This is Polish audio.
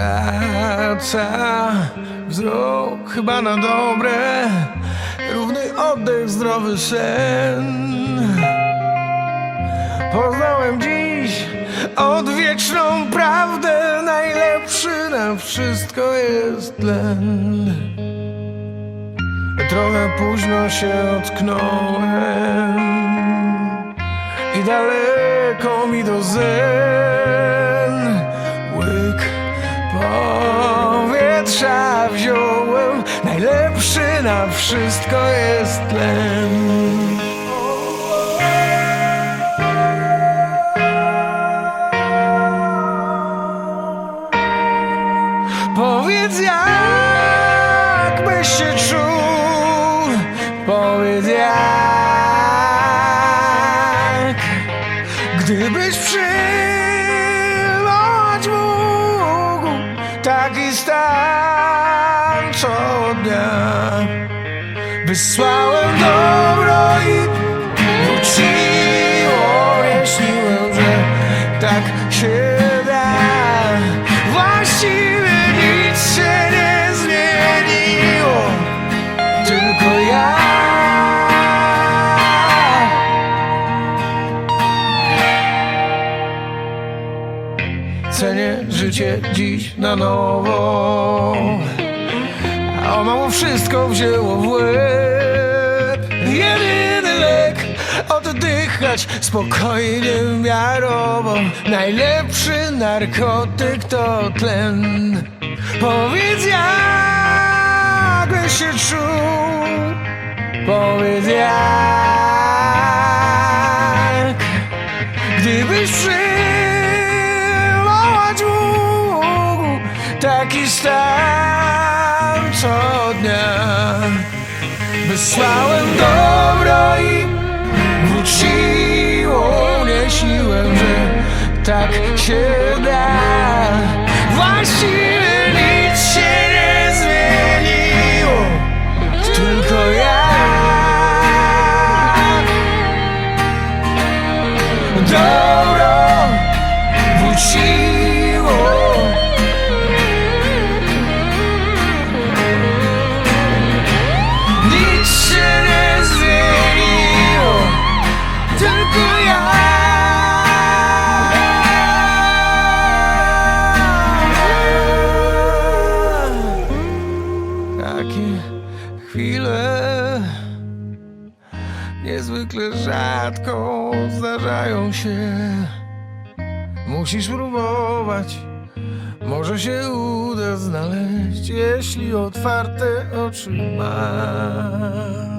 wraca wzrok chyba na dobre. Równy oddech, zdrowy sen. Poznałem dziś odwieczną prawdę. Najlepszy na wszystko jest tlen. Trochę późno się ocknąłem. I daleko mi do zen powietrza wziąłem. Najlepszy na wszystko jest tlen. Powiedz jak byś się czuł. Powiedz jak Gdybyś przyjmować mógł Taki stan dnia. Wysłałem dobro i wróciło Nie śniłem, że tak się da. Właściwie nic się nie zmieniło Tylko ja. Cenię życie dziś na nowo wszystko wzięło w łeb. Jedyny lek Oddychać spokojnie, miarowo Najlepszy narkotyk to tlen. Powiedz jak byś się czuł? Powiedz jak? Gdybyś przywołać mógł Taki stan co Wysłałem dobro i wróciło Nie śniłem, że tak się Niezwykle rzadko zdarzają się. Musisz próbować Może się uda znaleźć Jeśli otwarte oczy masz